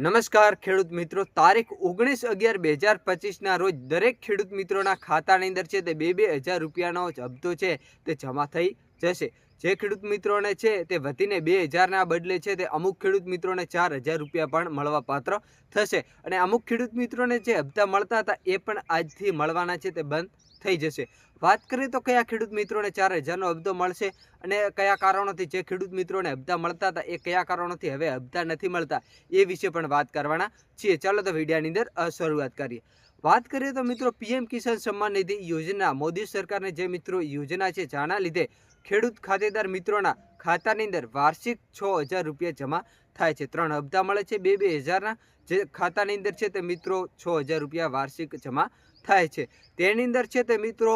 નમસ્કાર, ખેડૂત મિત્રો. તારીખ ઓગણીસ અગિયાર બે હજાર પચીસના રોજ દરેક ખેડૂત મિત્રોના ખાતાની અંદર છે તે બે બે હજાર રૂપિયાનો હપ્તો છે તે જમા થઈ જશે. જે ખેડૂત મિત્રોને છે તે વધીને બે હજારના બદલે છે તે અમુક ખેડૂત મિત્રોને ચાર હજાર રૂપિયા પણ મળવા પાત્ર થશે. અને અમુક ખેડૂત મિત્રોને જે હપ્તા મળતા હતા એ પણ આજથી મળવાના છે તે બંધ થઈ જશે. વાત કરીએ તો કયા ખેડૂત મિત્રોને ચાર હજારનો હપ્તો મળશે અને કયા કારણોથી જે ખેડૂત મિત્રોને હપ્તા મળતા હતા એ કયા કારણોથી હવે હપ્તા નથી મળતા એ વિશે પણ વાત કરવાના છીએ. ચાલો તો વિડીયોની અંદર શરૂઆત કરીએ. વાત કરીએ તો મિત્રો પીએમ કિસાન સન્માન નિધિ યોજના, મોદી સરકારની જે મિત્રો યોજના છે જાણા લીધે ખેડૂત ખાતેદાર મિત્રોના ખાતાની અંદર વાર્ષિક છ હજાર રૂપિયા જમા થાય છે. ત્રણ હપ્તા મળે છે, બે બે હજારના જે ખાતાની અંદર છે તે મિત્રો છ હજાર રૂપિયા વાર્ષિક જમા થાય છે. તેની અંદર છે તે મિત્રો,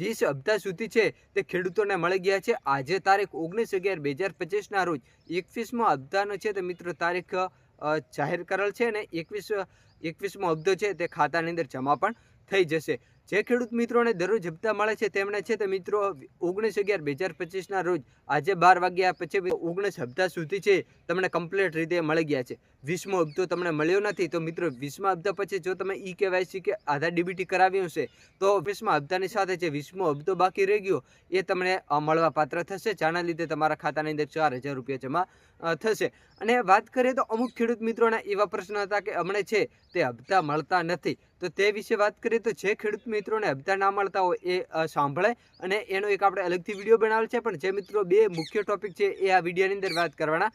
વીસ હપ્તા સુધી છે તે ખેડૂતોને મળી ગયા છે. આજે તારીખ ઓગણીસ અગિયાર બે હજાર પચીસના રોજ એકવીસમો હપ્તાનો છે તે મિત્રો તારીખ જાહેર કરેલ છે અને એકવીસ, એકવીસમો હપ્તો છે તે ખાતાની અંદર જમા પણ થઈ જશે. જે ખેડૂત મિત્રોને દરરોજ હપ્તા મળે છે તેમણે છે તે મિત્રો ઓગણીસ અગિયાર બે હજાર પચીસના રોજ આજે બાર વાગ્યા પછી ઓગણીસ હપ્તા સુધી છે તમને કમ્પ્લીટ રીતે મળી ગયા છે. વીસમો હપ્તો તમને મળ્યો નથી તો મિત્રો વીસમા હપ્તા પછી જો તમે ઈ કેવાયસી કે આધાર ડીબીટી કરાવ્યું છે તો વીસમા હપ્તાની સાથે જે વીસમો હપ્તો બાકી રહી ગયો એ તમને મળવા પાત્ર થશે. જેના લીધે તમારા ખાતાની અંદર ચાર હજાર રૂપિયા જમા થશે. અને વાત કરીએ તો અમુક ખેડૂત મિત્રોના એવા પ્રશ્ન હતા કે હમણાં છે તે હપ્તા મળતા નથી. તો તે વિશે વાત કરીએ તો જે ખેડૂત મિત્રોને હપ્તા ના મળતા હોય એ સાંભળે. અને એનો એક આપણે અલગથી વીડિયો બનાવેલ છે, પણ જે મિત્રો બે મુખ્ય ટોપિક છે એ આ વિડીયોની અંદર વાત કરવાના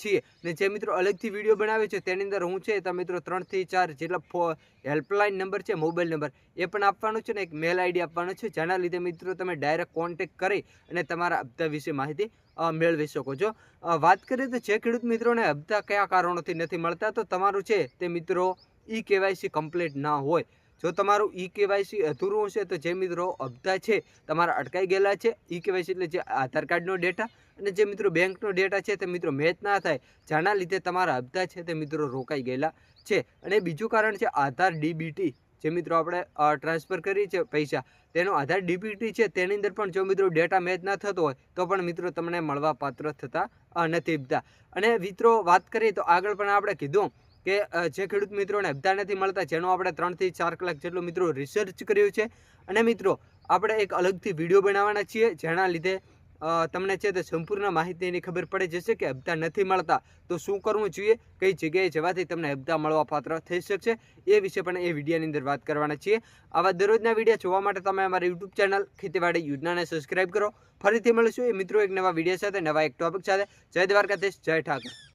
છીએ. ને જે મિત્રો અલગથી વીડિયો બનાવે છે તેની અંદર હું છે તો મિત્રો ત્રણથી ચાર જેટલા હેલ્પલાઇન નંબર છે મોબાઈલ નંબર એ પણ આપવાનો છે ને એક મેલ આઈડી આપવાનો છે. જેના લીધે મિત્રો તમે ડાયરેક્ટ કોન્ટેક્ટ કરી અને તમારા હપ્તા વિશે માહિતી મેળવી શકો છો. વાત કરીએ તો જે ખેડૂત મિત્રોને હપ્તા કયા કારણોથી નથી મળતા, તો તમારું છે તે મિત્રો ઈ કેવાયસી કમ્પ્લીટ ના હોય. જો તમારું ઈ કેવાયસી અધૂરું હશે, તો જે મિત્રો હપ્તા છે, તમારા અટકાઈ ગયેલા છે. ઈ કેવાયસી એટલે જે આધાર કાર્ડનો ડેટા અને જે મિત્રો બેંકનો ડેટા છે, તે મિત્રો મેચ ના થાય. જેના લીધે તમારા હપ્તા છે, તે મિત્રો રોકાઈ ગયેલા છે. અને બીજું કારણ છે, આધાર ડીબીટી જે મિત્રો આપણે ટ્રાન્સફર કરીએ છીએ પૈસા, તેનો આધાર ડીપીટી છે, તેની અંદર પણ જો મિત્રો ડેટા મેચ ના થતો હોય, તો પણ મિત્રો તમને મળવા પાત્ર થતા નથી હપ્તા અને મિત્રો, વાત કરીએ તો આગળ પણ આપણે કીધું કે જે ખેડૂત મિત્રોને હપ્તા નથી મળતા, જેનો આપણે ત્રણથી ચાર કલાક જેટલું મિત્રો રિસર્ચ કર્યું છે. અને મિત્રો, આપણે એક અલગથી વીડિયો બનાવવાના છીએ, જેના લીધે તમને છે તે સંપૂર્ણ માહિતીની ખબર પડી જશે કે હપ્તા નથી મળતા. તો શું કરવું જોઈએ? કઈ જગ્યાએ જવાથી તમને હપ્તા મળવા પાત્ર થઈ શકશે? એ વિશે પણ એ વિડીયોની અંદર વાત કરવાના છીએ. આવા દરરોજના વીડિયો જોવા માટે તમે અમારી યુટ્યુબ ચેનલ ખેતીવાડી યોજનાને સબસ્ક્રાઇબ કરો. ફરીથી મળીશું. એ મિત્રો, એક નવા વીડિયો સાથે, નવા એક ટોપિક સાથે. જય દ્વારકાધીશ, જય ઠાકર.